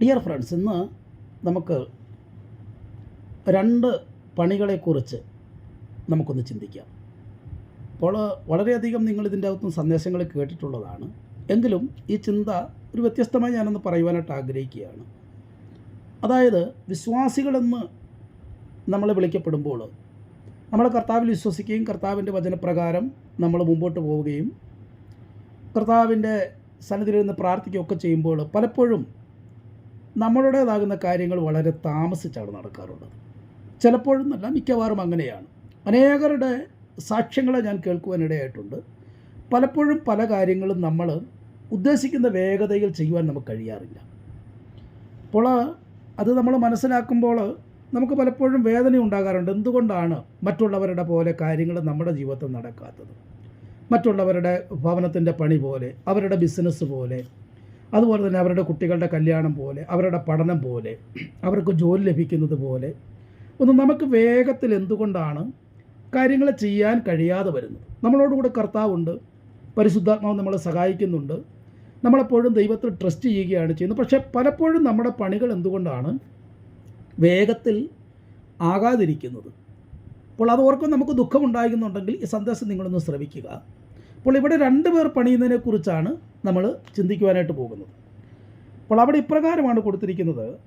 Dear friends ഇന്ന് നമുക്ക് രണ്ട് പണികളെക്കുറിച്ച് നമുക്കൊന്ന് ചിന്തിക്കാം. അപ്പോൾ വളരെയധികം നിങ്ങൾ ഇതിന്റെ അകത്തും സന്ദേശങ്ങൾ കേട്ടിട്ടുള്ളതാണ്. എങ്കിലും ഈ ചിന്ത ഒരു വ്യത്യസ്തമായി ഞാനൊന്ന് പറയുവാനായിട്ട് ആഗ്രഹിക്കുകയാണ്. അതായത് വിശ്വാസികളെന്ന് നമ്മൾ വിളിക്കപ്പെടുമ്പോൾ നമ്മൾ കർത്താവിൽ വിശ്വസിക്കുകയും കർത്താവിന്റെ വചനപ്രകാരം നമ്മൾ മുമ്പോട്ട് പോവുകയും കർത്താവിന്റെ സന്നിധിയിൽ നിന്ന് പ്രാർത്ഥിക്കുകയൊക്കെ ചെയ്യുമ്പോൾ പലപ്പോഴും നമ്മളുടേതാകുന്ന കാര്യങ്ങൾ വളരെ താമസിച്ചാണ് നടക്കാറുള്ളത്. ചിലപ്പോഴും നല്ല മിക്കവാറും അങ്ങനെയാണ്. അനേകരുടെ സാക്ഷ്യങ്ങളെ ഞാൻ കേൾക്കുവാനിടയായിട്ടുണ്ട്. പലപ്പോഴും പല കാര്യങ്ങളും നമ്മൾ ഉദ്ദേശിക്കുന്ന വേഗതയിൽ ചെയ്യുവാൻ നമുക്ക് കഴിയാറില്ല. അപ്പോൾ അത് നമ്മൾ മനസ്സിലാക്കുമ്പോൾ നമുക്ക് പലപ്പോഴും വേദന ഉണ്ടാകാറുണ്ട്. എന്തുകൊണ്ടാണ് മറ്റുള്ളവരുടെ പോലെ കാര്യങ്ങൾ നമ്മുടെ ജീവിതത്തിൽ നടക്കാത്തത്? മറ്റുള്ളവരുടെ ഭവനത്തിന്റെ പണി പോലെ അവരുടെ ബിസിനസ് പോലെ അതുപോലെ തന്നെ അവരുടെ കുട്ടികളുടെ കല്യാണം പോലെ അവരുടെ പഠനം പോലെ അവർക്ക് ജോലി ലഭിക്കുന്നത് പോലെ ഒന്ന് നമുക്ക് വേഗത്തിൽ എന്തുകൊണ്ടാണ് കാര്യങ്ങൾ ചെയ്യാൻ കഴിയാതെ വരുന്നത്? നമ്മളോടുകൂടെ കർത്താവുണ്ട് പരിശുദ്ധാത്മാവ് നമ്മളെ സഹായിക്കുന്നുണ്ട് നമ്മളെപ്പോഴും ദൈവത്തിൽ ട്രസ്റ്റ് ചെയ്യുകയാണ് ചെയ്യുന്നത്. പക്ഷേ പലപ്പോഴും നമ്മുടെ പണികൾ എന്തുകൊണ്ടാണ് വേഗത്തിൽ ആകാതിരിക്കുന്നത്? അപ്പോൾ അത് ഓർക്കും നമുക്ക് ദുഃഖമുണ്ടാകുന്നുണ്ടെങ്കിൽ ഈ സന്ദേശം നിങ്ങളൊന്ന് ശ്രവിക്കുക. അപ്പോൾ ഇവിടെ രണ്ട് പേർ പണിയുന്നതിനെക്കുറിച്ചാണ് നമ്മൾ ചിന്തിക്കുവാനായിട്ട് പോകുന്നത്. അപ്പോൾ അവിടെ ഇപ്രകാരമാണ് കൊടുത്തിരിക്കുന്നത്.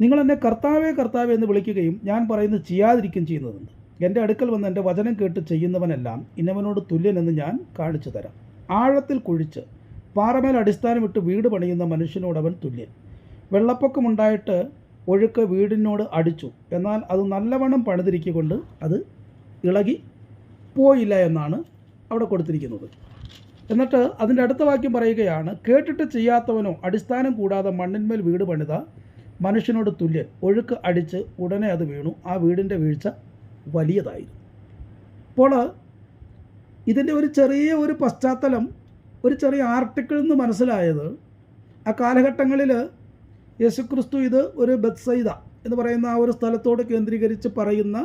നിങ്ങൾ എന്നെ കർത്താവേ കർത്താവേ എന്ന് വിളിക്കുകയും ഞാൻ പറയുന്നത് ചെയ്യാതിരിക്കും ചെയ്യുന്നതുണ്ട്. എന്റെ അടുക്കൽ വന്ന് എന്റെ വചനം കേട്ട് ചെയ്യുന്നവനെല്ലാം ഇന്നവനോട് തുല്യനെന്ന് ഞാൻ കാണിച്ചു തരാം. ആഴത്തിൽ കുഴിച്ച് പാറമേൽ അടിസ്ഥാനം അടിസ്ഥാനമിട്ട് വീട് പണിയുന്ന മനുഷ്യനോട് അവൻ തുല്യൻ. വെള്ളപ്പൊക്കമുണ്ടായിട്ട് ഒഴുക്ക് വീടിനോട് അടിച്ചു. എന്നാൽ അത് നല്ലവണ്ണം പണിതിരിക്കൊണ്ട് അത് ഇളകി പോയില്ല എന്നാണ് അവിടെ കൊടുത്തിരിക്കുന്നത്. എന്നിട്ട് അതിന്റെ അടുത്ത വാക്യം പറയുകയാണ് കേട്ടിട്ട് ചെയ്യാത്തവനോ അടിസ്ഥാനം കൂടാതെ മണ്ണിന്മേൽ വീട് പണിത മനുഷ്യനോട് തുല്യൻ. ഒഴുക്ക് അടിച്ച് ഉടനെ അത് വീണു. ആ വീടിന്റെ വീഴ്ച വലിയതായിരുന്നു. അപ്പോൾ ഇതിന്റെ ഒരു ചെറിയ ഒരു പശ്ചാത്തലം ഒരു ചെറിയ ആർട്ടിക്കിൾ എന്ന് മനസ്സിലായത് ആ കാലഘട്ടങ്ങളിൽ യേശുക്രിസ്തു ഇത് ഒരു ബത്സൈദ എന്ന് പറയുന്ന ആ ഒരു സ്ഥലത്തോട് കേന്ദ്രീകരിച്ച് പറയുന്ന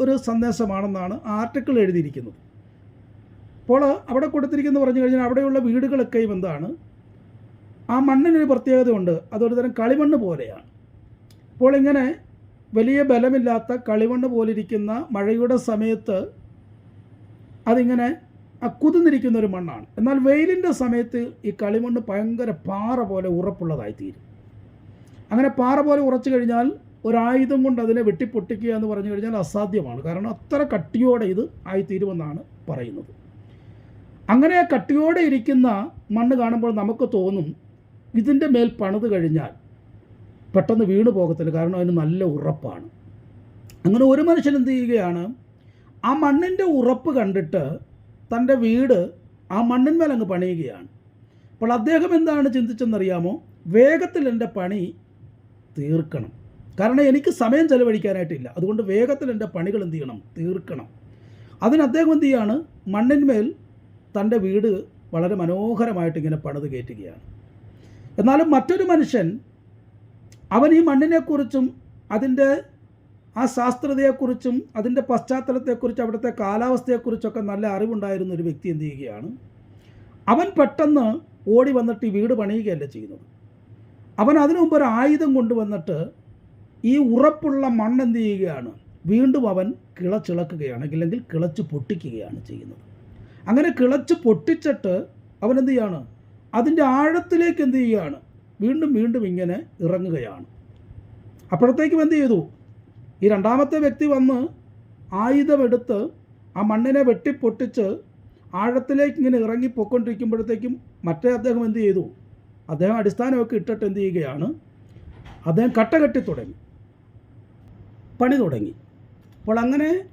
ഒരു സന്ദേശമാണെന്നാണ് ആർട്ടിക്കിൾ എഴുതിയിരിക്കുന്നത്. അപ്പോൾ അവിടെ കൊടുത്തിരിക്കുന്ന പറഞ്ഞു കഴിഞ്ഞാൽ അവിടെയുള്ള വീടുകളൊക്കെയും എന്താണ്? ആ മണ്ണിനൊരു പ്രത്യേകതയുണ്ട്. അതൊരു തരം കളിമണ്ണ് പോലെയാണ്. അപ്പോൾ ഇങ്ങനെ വലിയ ബലമില്ലാത്ത കളിമണ്ണ് പോലിരിക്കുന്ന മഴയുടെ സമയത്ത് അതിങ്ങനെ കുതിർന്നിരിക്കുന്ന ഒരു മണ്ണാണ്. എന്നാൽ വെയിലിന്റെ സമയത്ത് ഈ കളിമണ്ണ് ഭയങ്കര പാറ പോലെ ഉറപ്പുള്ളതായി തീരും അങ്ങനെ പാറ പോലെ ഉറച്ചു കഴിഞ്ഞാൽ ഒരായുധം കൊണ്ട് അതിനെ വെട്ടിപ്പൊട്ടിക്കുക എന്ന് പറഞ്ഞു കഴിഞ്ഞാൽ അസാധ്യമാണ്. കാരണം അത്ര കട്ടിയോടെ ഇത് ആയിത്തീരുമെന്നാണ് പറയുന്നത്. അങ്ങനെ കട്ടിയോടെ ഇരിക്കുന്ന മണ്ണ് കാണുമ്പോൾ നമുക്ക് തോന്നും ഇതിന്റെ മേൽ പണിത് കഴിഞ്ഞാൽ പെട്ടെന്ന് വീണു പോകത്തില്ല. കാരണം അതിന് നല്ല ഉറപ്പാണ്. അങ്ങനെ ഒരു മനുഷ്യൻ എന്ത് ചെയ്യുകയാണ്? ആ മണ്ണിന്റെ ഉറപ്പ് കണ്ടിട്ട് തന്റെ വീട് ആ മണ്ണിന്മേൽ അങ്ങ് പണിയുകയാണ്. അപ്പോൾ അദ്ദേഹം എന്താണ് ചിന്തിച്ചെന്നറിയാമോ? വേഗത്തിൽ എന്റെ പണി തീർക്കണം. കാരണം എനിക്ക് സമയം ചെലവഴിക്കാനായിട്ടില്ല. അതുകൊണ്ട് വേഗത്തിൽ എന്റെ പണികൾ എന്ത് ചെയ്യണം? തീർക്കണം. അതിന് അദ്ദേഹം എന്ത് ചെയ്യാണ്? മണ്ണിന്മേൽ തന്റെ വീട് വളരെ മനോഹരമായിട്ട് ഇങ്ങനെ പണിത് കയറ്റുകയാണ്. എന്നാലും മറ്റൊരു മനുഷ്യൻ അവൻ ഈ മണ്ണിനെക്കുറിച്ചും അതിന്റെ ആ ശാസ്ത്രതയെക്കുറിച്ചും അതിന്റെ പശ്ചാത്തലത്തെക്കുറിച്ചും അവിടുത്തെ കാലാവസ്ഥയെക്കുറിച്ചൊക്കെ നല്ല അറിവുണ്ടായിരുന്ന ഒരു വ്യക്തി എന്ത് ചെയ്യുകയാണ്? അവൻ പെട്ടെന്ന് ഓടി വന്നിട്ട് ഈ വീട് പണിയുകയല്ല ചെയ്യുന്നത്. അവൻ അതിനു മുമ്പ് ഒരു ആയുധം കൊണ്ടുവന്നിട്ട് ഈ ഉറപ്പുള്ള മണ്ണ് എന്ത് ചെയ്യുകയാണ്? വീണ്ടും അവൻ കിളച്ചിളക്കുകയാണ് അല്ലെങ്കിൽ കിളച്ച് പൊട്ടിക്കുകയാണ് ചെയ്യുന്നത്. അങ്ങനെ കിളച്ച് പൊട്ടിച്ചിട്ട് അവൻ എന്ത് ചെയ്യാണ്? അതിന്റെ ആഴത്തിലേക്ക് എന്ത് ചെയ്യുകയാണ്? വീണ്ടും വീണ്ടും ഇങ്ങനെ ഇറങ്ങുകയാണ്. അപ്പോഴത്തേക്കും എന്ത് ചെയ്തു? ഈ രണ്ടാമത്തെ വ്യക്തി വന്ന് ആയുധമെടുത്ത് ആ മണ്ണിനെ വെട്ടിപ്പൊട്ടിച്ച് ആഴത്തിലേക്ക് ഇങ്ങനെ ഇറങ്ങി പൊയ്ക്കൊണ്ടിരിക്കുമ്പോഴത്തേക്കും മറ്റേ അദ്ദേഹം എന്ത് ചെയ്തു? അദ്ദേഹം അടിസ്ഥാനമൊക്കെ ഇട്ടിട്ട് എന്ത് ചെയ്യുകയാണ്? അദ്ദേഹം കട്ട കെട്ടി തുടങ്ങി. പണി തുടങ്ങി. അപ്പോൾ അങ്ങനെ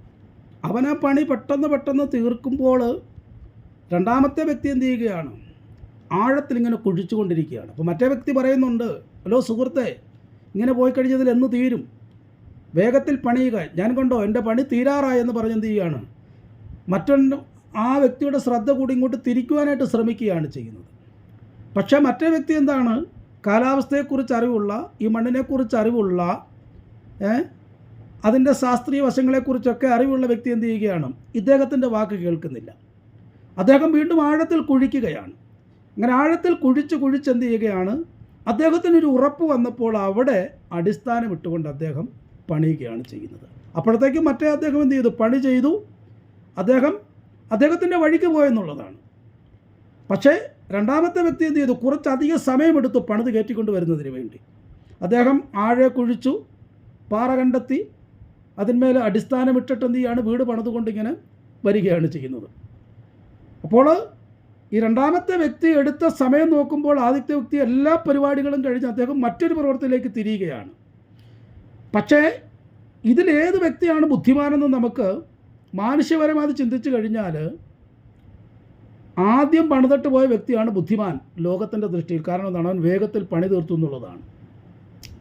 അവൻ ആ പണി പെട്ടെന്ന് പെട്ടെന്ന് തീർക്കുമ്പോൾ രണ്ടാമത്തെ വ്യക്തി എന്ത് ചെയ്യുകയാണ്? ആഴത്തിൽ ഇങ്ങനെ കുഴിച്ചുകൊണ്ടിരിക്കുകയാണ്. അപ്പോൾ മറ്റേ വ്യക്തി പറയുന്നുണ്ട് ഹലോ സുഹൃത്തെ ഇങ്ങനെ പോയി കഴിഞ്ഞതിൽ എന്ന് തീരും. വേഗത്തിൽ പണിയുക. ഞാൻ കണ്ടോ എന്റെ പണി തീരാറായി എന്ന് പറഞ്ഞ് എന്ത് ചെയ്യുകയാണ്? മറ്റൊന്ന് ആ വ്യക്തിയുടെ ശ്രദ്ധ കൂടി ഇങ്ങോട്ട് തിരിക്കുവാനായിട്ട് ശ്രമിക്കുകയാണ് ചെയ്യുന്നത്. പക്ഷേ മറ്റേ വ്യക്തി എന്താണ്? കാലാവസ്ഥയെക്കുറിച്ച് അറിവുള്ള ഈ മണ്ണിനെക്കുറിച്ച് അറിവുള്ള അതിന്റെ ശാസ്ത്രീയ വശങ്ങളെക്കുറിച്ചൊക്കെ അറിവുള്ള വ്യക്തി എന്ത് ചെയ്യുകയാണ്? ഇദ്ദേഹത്തിന്റെ വാക്ക് കേൾക്കുന്നില്ല. അദ്ദേഹം വീണ്ടും ആഴത്തിൽ കുഴിക്കുകയാണ്. അങ്ങനെ ആഴത്തിൽ കുഴിച്ച് കുഴിച്ച് എന്ത് ചെയ്യുകയാണ്? അദ്ദേഹത്തിനൊരു ഉറപ്പ് വന്നപ്പോൾ അവിടെ അടിസ്ഥാനം ഇട്ടുകൊണ്ട് അദ്ദേഹം പണിയുകയാണ് ചെയ്യുന്നത്. അപ്പോഴത്തേക്കും മറ്റേ അദ്ദേഹം എന്ത് ചെയ്തു? പണി ചെയ്തു. അദ്ദേഹം അദ്ദേഹത്തിന്റെ വഴിക്ക് പോയെന്നുള്ളതാണ്. പക്ഷേ രണ്ടാമത്തെ വ്യക്തി എന്ത് ചെയ്തു? കുറച്ചധികം സമയമെടുത്തു പണിത് കയറ്റിക്കൊണ്ട് വരുന്നതിന് വേണ്ടി. അദ്ദേഹം ആഴെ കുഴിച്ചു പാറ കണ്ടെത്തി അതിന്മേൽ അടിസ്ഥാനമിട്ടിട്ട് എന്ത് ചെയ്യാണ്? വീട് പണിതുകൊണ്ടിങ്ങനെ വരികയാണ് ചെയ്യുന്നത്. അപ്പോൾ ഈ രണ്ടാമത്തെ വ്യക്തി എടുത്ത സമയം നോക്കുമ്പോൾ ആദ്യത്തെ വ്യക്തി എല്ലാ പരിപാടികളും കഴിഞ്ഞ് അദ്ദേഹം മറ്റൊരു പ്രവർത്തനത്തിലേക്ക് തിരിയുകയാണ്. പക്ഷേ ഇതിലേത് വ്യക്തിയാണ് ബുദ്ധിമാനെന്ന് നമുക്ക് മാനുഷ്യപരമായി ചിന്തിച്ചു കഴിഞ്ഞാൽ ആദ്യം പണിതിട്ട് പോയ വ്യക്തിയാണ് ബുദ്ധിമാൻ ലോകത്തിന്റെ ദൃഷ്ടിയിൽ. കാരണം എന്താണ്? അവൻ വേഗത്തിൽ പണി തീർത്തു എന്നുള്ളതാണ്.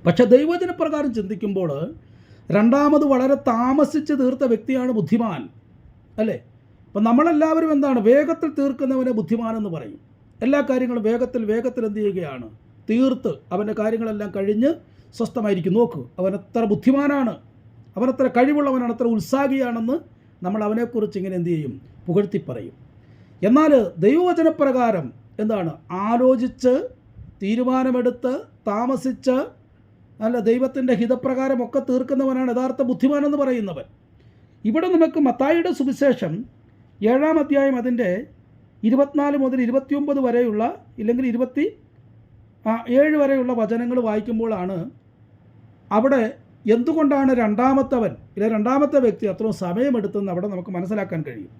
പക്ഷേ ദൈവജന പ്രകാരം ചിന്തിക്കുമ്പോൾ രണ്ടാമത് വളരെ താമസിച്ച് തീർത്ത വ്യക്തിയാണ് ബുദ്ധിമാൻ അല്ലേ? അപ്പം നമ്മളെല്ലാവരും എന്താണ്? വേഗത്തിൽ തീർക്കുന്നവനെ ബുദ്ധിമാനെന്ന് പറയും. എല്ലാ കാര്യങ്ങളും വേഗത്തിൽ വേഗത്തിൽ എന്ത് ചെയ്യുകയാണ്? തീർത്ത് അവന്റെ കാര്യങ്ങളെല്ലാം കഴിഞ്ഞ് സ്വസ്ഥമായിരിക്കും. നോക്ക് അവൻ എത്ര ബുദ്ധിമാനാണ്. അവൻ എത്ര കഴിവുള്ളവനാണ് എത്ര ഉത്സാഹിയാണെന്ന് നമ്മൾ അവനെക്കുറിച്ച് ഇങ്ങനെ എന്ത് ചെയ്യും? പുകഴ്ത്തി പറയും. എന്നാൽ ദൈവവചനപ്രകാരം എന്താണ്? ആലോചിച്ച് തീരുമാനമെടുത്ത് താമസിച്ച് അല്ല ദൈവത്തിന്റെ ഹിതപ്രകാരമൊക്കെ തീർക്കുന്നവനാണ് യഥാർത്ഥ ബുദ്ധിമാനെന്ന് പറയുന്നവൻ. ഇവിടെ നമുക്ക് മത്തായിയുടെ സുവിശേഷം ഏഴാം അധ്യായം അതിന്റെ ഇരുപത്തിനാല് മുതൽ ഇരുപത്തിയൊമ്പത് വരെയുള്ള ഇല്ലെങ്കിൽ ഇരുപത്തി ഏഴ് വരെയുള്ള വചനങ്ങൾ വായിക്കുമ്പോഴാണ് അവിടെ എന്തുകൊണ്ടാണ് രണ്ടാമത്തവൻ ഇല്ല രണ്ടാമത്തെ വ്യക്തി അത്രയും സമയമെടുത്തെന്ന് അവിടെ നമുക്ക് മനസ്സിലാക്കാൻ കഴിയും.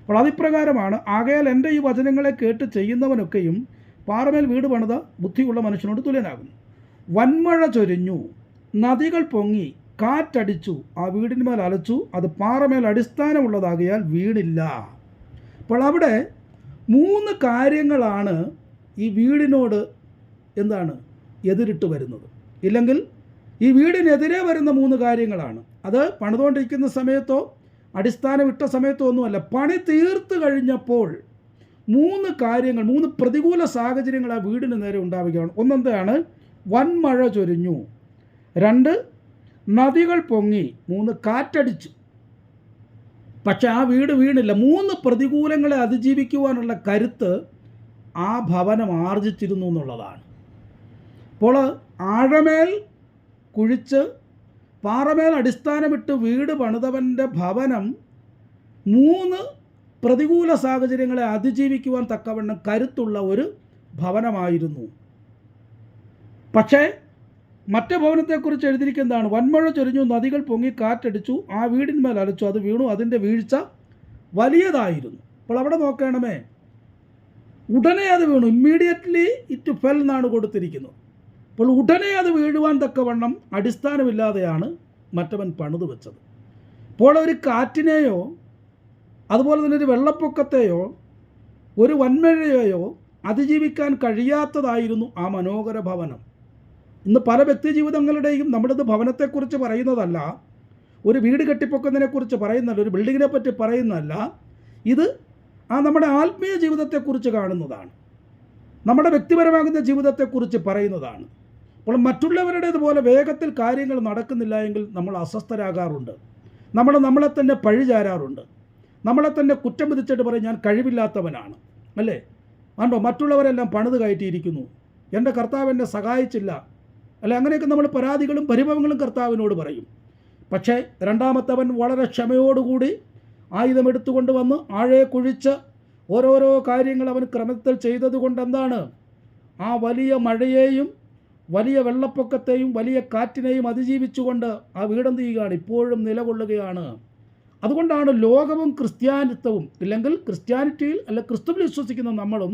അപ്പോൾ അതിപ്രകാരമാണ് ആകയാൽ എന്റെ ഈ വചനങ്ങളെ കേട്ട് ചെയ്യുന്നവനൊക്കെയും പാറമേൽ വീട് പണിത ബുദ്ധിയുള്ള മനുഷ്യനോട് തുല്യനാകുന്നു. വന്മഴ ചൊരിഞ്ഞു നദികൾ പൊങ്ങി കാറ്റടിച്ചു ആ വീടിന്മേൽ അലച്ചു അത് പാറമേൽ അടിസ്ഥാനമുള്ളതാകിയാൽ വീടില്ല. അപ്പോൾ അവിടെ മൂന്ന് കാര്യങ്ങളാണ് ഈ വീടിനോട് എന്താണ് എതിരിട്ട് വരുന്നത്. ഇല്ലെങ്കിൽ ഈ വീടിനെതിരെ വരുന്ന മൂന്ന് കാര്യങ്ങളാണ്. അത് പണിതുകൊണ്ടിരിക്കുന്ന സമയത്തോ അടിസ്ഥാനം ഇട്ട സമയത്തോ ഒന്നുമല്ല. പണി തീർത്ത് കഴിഞ്ഞപ്പോൾ മൂന്ന് കാര്യങ്ങൾ മൂന്ന് പ്രതികൂല സാഹചര്യങ്ങൾ ആ വീടിന് നേരെ ഉണ്ടാവുകയാണ്. ഒന്നെന്താണ്? വൻമഴ ചൊരിഞ്ഞു. രണ്ട് നദികൾ പൊങ്ങി മൂന്ന് കാറ്റടിച്ചു. പക്ഷെ ആ വീട് വീണില്ല. മൂന്ന് പ്രതികൂലങ്ങളെ അതിജീവിക്കുവാനുള്ള കരുത്ത് ആ ഭവനം ആർജിച്ചിരുന്നു എന്നുള്ളതാണ്. അപ്പോൾ ആഴമേൽ കുഴിച്ച് പാറമേൽ അടിസ്ഥാനമിട്ട് വീട് പണിതവന്റെ ഭവനം മൂന്ന് പ്രതികൂല സാഹചര്യങ്ങളെ അതിജീവിക്കുവാൻ തക്കവണ്ണം കരുത്തുള്ള ഒരു ഭവനമായിരുന്നു. പക്ഷേ മറ്റേ ഭവനത്തെക്കുറിച്ച് എഴുതിയിരിക്കുന്നതാണ്. വൻമഴ ചൊരിഞ്ഞു നദികൾ പൊങ്ങി കാറ്റടിച്ചു ആ വീടിന്മേൽ അലച്ചു അത് വീണു അതിന്റെ വീഴ്ച വലിയതായിരുന്നു. അപ്പോൾ അവിടെ നോക്കണമേ ഉടനെ അത് വീണു. ഇമ്മീഡിയറ്റ്ലി ഇറ്റ് ഫെൽ എന്നാണ് കൊടുത്തിരിക്കുന്നത്. അപ്പോൾ ഉടനെ അത് വീഴുവാൻ തക്കവണ്ണം അടിസ്ഥാനമില്ലാതെയാണ് മറ്റവൻ പണിത് വെച്ചത്. ഇപ്പോൾ ഒരു കാറ്റിനെയോ അതുപോലെ തന്നെ ഒരു വെള്ളപ്പൊക്കത്തെയോ ഒരു വൻമഴയെയോ അതിജീവിക്കാൻ കഴിയാത്തതായിരുന്നു ആ മനോഹര ഭവനം. ഇന്ന് പല വ്യക്തി ജീവിതങ്ങളുടെയും നമ്മളിത് ഭവനത്തെക്കുറിച്ച് പറയുന്നതല്ല ഒരു വീട് കെട്ടിപ്പൊക്കുന്നതിനെക്കുറിച്ച് പറയുന്നതല്ല ഒരു ബിൽഡിങ്ങിനെ പറ്റി പറയുന്നതല്ല. ഇത് ആ നമ്മുടെ ആത്മീയ ജീവിതത്തെക്കുറിച്ച് കാണുന്നതാണ്. നമ്മുടെ വ്യക്തിപരമാകുന്ന ജീവിതത്തെക്കുറിച്ച് പറയുന്നതാണ്. അപ്പോൾ മറ്റുള്ളവരുടേതുപോലെ വേഗത്തിൽ കാര്യങ്ങൾ നടക്കുന്നില്ല എങ്കിൽ നമ്മൾ അസ്വസ്ഥരാകാറുണ്ട്. നമ്മൾ നമ്മളെ തന്നെ പഴിചാരാറുണ്ട്. നമ്മളെ തന്നെ കുറ്റം വിധിച്ചിട്ട് പറയും ഞാൻ കഴിവില്ലാത്തവനാണ്. അല്ലേ? ആണ്ടോ മറ്റുള്ളവരെല്ലാം പണിത് കയറ്റിയിരിക്കുന്നു. എന്റെ കർത്താവ് എന്നെ സഹായിച്ചില്ല. അല്ലെ? അങ്ങനെയൊക്കെ നമ്മൾ പരാതികളും പരിഭവങ്ങളും കർത്താവിനോട് പറയും. പക്ഷേ രണ്ടാമത്തവൻ വളരെ ക്ഷമയോടുകൂടി ആയുധം എടുത്തുകൊണ്ട് വന്ന് ആഴെ കുഴിച്ച് ഓരോരോ കാര്യങ്ങൾ അവൻ ക്രമത്തിൽ ചെയ്തതുകൊണ്ട് എന്താണ് ആ വലിയ മഴയെയും വലിയ വെള്ളപ്പൊക്കത്തെയും വലിയ കാറ്റിനെയും അതിജീവിച്ചുകൊണ്ട് ആ വീടെന്ത് ചെയ്യുകയാണ്? ഇപ്പോഴും നിലകൊള്ളുകയാണ്. അതുകൊണ്ടാണ് ലോകവും ക്രിസ്ത്യാനിത്വവും ഇല്ലെങ്കിൽ ക്രിസ്ത്യാനിറ്റിയിൽ അല്ല ക്രിസ്തുവിൽ വിശ്വസിക്കുന്ന നമ്മളും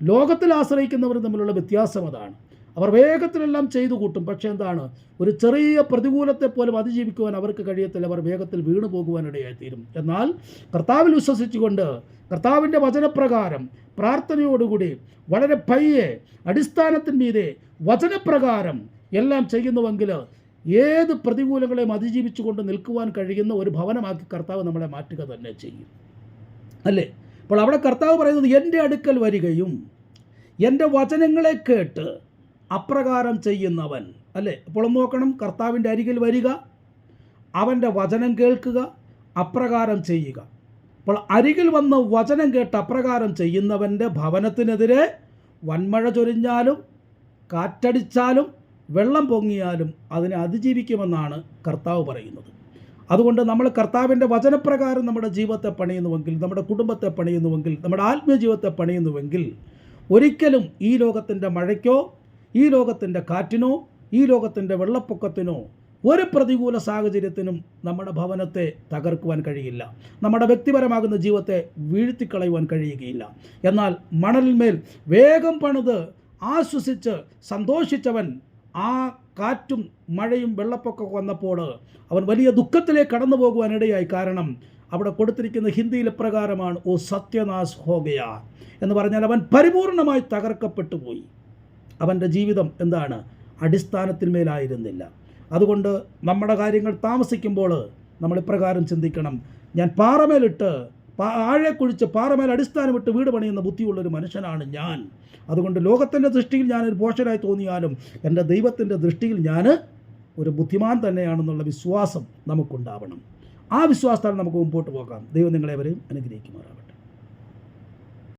ലോകത്തിൽ ആശ്രയിക്കുന്നവരും തമ്മിലുള്ള വ്യത്യാസം അതാണ്. അവർ വേഗത്തിലെല്ലാം ചെയ്തു കൂട്ടും. പക്ഷേ എന്താണ്? ഒരു ചെറിയ പ്രതികൂലത്തെ പോലും അതിജീവിക്കുവാൻ അവർക്ക് കഴിയത്തില്ല. അവർ വേഗത്തിൽ വീണു പോകുവാനിടയായി തീരും എന്നാൽ കർത്താവിൽ വിശ്വസിച്ചുകൊണ്ട് കർത്താവിന്റെ വചനപ്രകാരം പ്രാർത്ഥനയോടുകൂടി വളരെ പയ്യെ അടിസ്ഥാനത്തിന്മീതെ വചനപ്രകാരം എല്ലാം ചെയ്യുന്നുവെങ്കിൽ ഏത് പ്രതികൂലങ്ങളെയും അതിജീവിച്ചുകൊണ്ട് നിൽക്കുവാൻ കഴിയുന്ന ഒരു ഭവനമാക്കി കർത്താവ് നമ്മളെ മാറ്റുക തന്നെ ചെയ്യും. അല്ലേ? അപ്പോൾ അവിടെ കർത്താവ് പറയുന്നത് എന്റെ അടുക്കൽ വരികയും എന്റെ വചനങ്ങളെ കേട്ട് അപ്രകാരം ചെയ്യുന്നവൻ. അല്ലേ? അപ്പോൾ നോക്കണം. കർത്താവിന്റെ അരികിൽ വരിക. അവന്റെ വചനം കേൾക്കുക. അപ്രകാരം ചെയ്യുക. അപ്പോൾ അരികിൽ വന്ന് വചനം കേട്ട് അപ്രകാരം ചെയ്യുന്നവന്റെ ഭവനത്തിനെതിരെ വന്മഴ ചൊരിഞ്ഞാലും കാറ്റടിച്ചാലും വെള്ളം പൊങ്ങിയാലും അതിനെ അതിജീവിക്കുമെന്നാണ് കർത്താവ് പറയുന്നത്. അതുകൊണ്ട് നമ്മൾ കർത്താവിന്റെ വചനപ്രകാരം നമ്മുടെ ജീവിതത്തെ പണിയുന്നുവെങ്കിൽ നമ്മുടെ കുടുംബത്തെ പണിയുന്നുവെങ്കിൽ നമ്മുടെ ആത്മീയ ജീവിതത്തെ പണിയുന്നുവെങ്കിൽ ഒരിക്കലും ഈ ലോകത്തിന്റെ മഴയ്ക്കോ ഈ ലോകത്തിന്റെ കാറ്റിനോ ഈ ലോകത്തിന്റെ വെള്ളപ്പൊക്കത്തിനോ ഒരു പ്രതികൂല സാഹചര്യത്തിനും നമ്മുടെ ഭവനത്തെ തകർക്കുവാൻ കഴിയില്ല. നമ്മുടെ വ്യക്തിപരമാകുന്ന ജീവിതത്തെ വീഴ്ത്തിക്കളയുവാൻ കഴിയുകയില്ല. എന്നാൽ മണലിന്മേൽ വേഗം പണിത് ആശ്വസിച്ച് സന്തോഷിച്ചവൻ ആ കാറ്റും മഴയും വെള്ളപ്പൊക്കമൊക്കെ വന്നപ്പോൾ അവൻ വലിയ ദുഃഖത്തിലേക്ക് കടന്നു പോകുവാനിടയായി. കാരണം അവിടെ കൊടുത്തിരിക്കുന്ന ഹിന്ദിയിൽ പ്രകാരമാണ് ഓ സത്യനാസ് ഹോഗയ എന്ന് പറഞ്ഞാൽ അവൻ പരിപൂർണമായി തകർക്കപ്പെട്ടു പോയി അവന്റെ ജീവിതം എന്താണ്? അടിസ്ഥാനത്തിന്മേലായിരുന്നില്ല. അതുകൊണ്ട് നമ്മുടെ കാര്യങ്ങൾ താമസിക്കുമ്പോൾ നമ്മൾ ഇപ്രകാരം ചിന്തിക്കണം. ഞാൻ പാറമേലിട്ട് ആഴെ കുഴിച്ച് പാറമേൽ അടിസ്ഥാനമിട്ട് വീട് പണിയുന്ന ബുദ്ധിയുള്ളൊരു മനുഷ്യനാണ് ഞാൻ. അതുകൊണ്ട് ലോകത്തിന്റെ ദൃഷ്ടിയിൽ ഞാനൊരു പോഷനായി തോന്നിയാലും എന്റെ ദൈവത്തിന്റെ ദൃഷ്ടിയിൽ ഞാൻ ഒരു ബുദ്ധിമാൻ തന്നെയാണെന്നുള്ള വിശ്വാസം നമുക്കുണ്ടാവണം. ആ വിശ്വാസത്താൽ നമുക്ക് മുമ്പോട്ട് പോകാം. ദൈവം നിങ്ങളെവരെയും അനുഗ്രഹിക്കുമാറാകട്ടെ